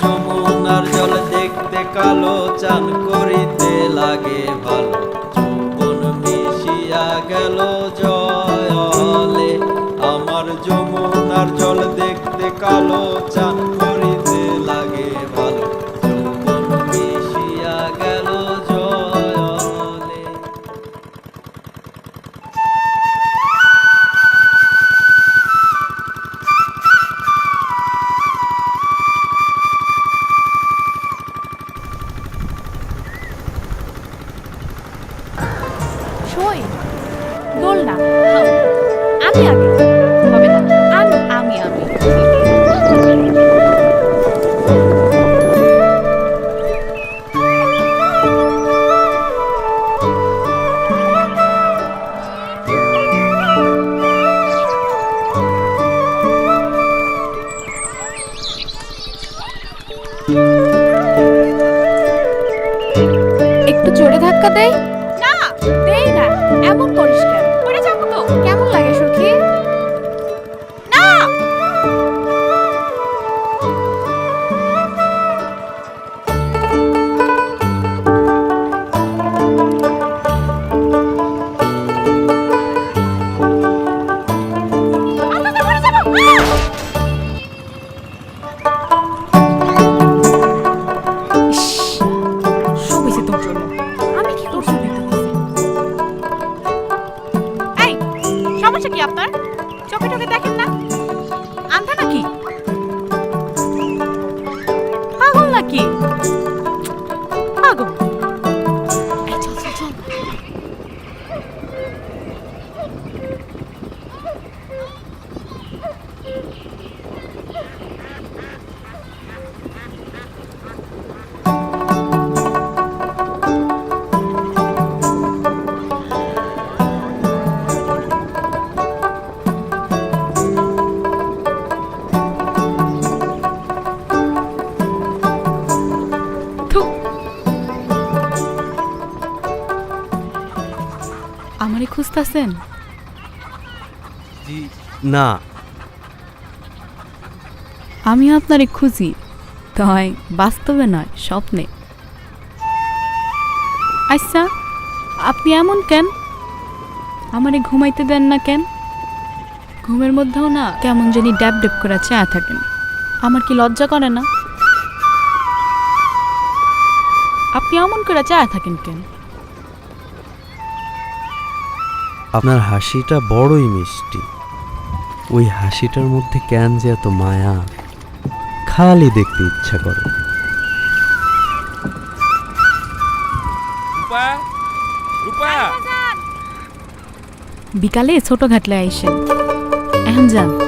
যমুনার জল দেখতে কালো, চান করিতে লাগে ভালো। যৌবন মিশিয়া গেল জয়লে, আমার যমুনার জল দেখতে কালো, চান সই দোল না। আমি আগে। আমি আমি। একটু জোরে ধাক্কা দেয়। এমন সমস্যা কি আমারে খুঁজতাছেন? জি না। আমি আপনারে খুঁজি তাই বাস্তবে নয় স্বপ্নে। আচ্ছা আপনি এমন কেন? আমারে ঘুমাইতে দেন না কেন? ঘুমের মধ্যেও না কেমন জানি ড্যাব ড্যাব করে চেয়া থাকেন। আমার কি লজ্জা করে না? আপনি এমন করে চেয়া থাকেন কেন? আপনার হাসিটা বড়ই মিষ্টি। ওই হাসিটার মধ্যে কেন যে এত মায়া? খালি দেখতে ইচ্ছা করে। রূপা রূপা। বিকালে ছোট ঘাটলে আইসেন এখন যান।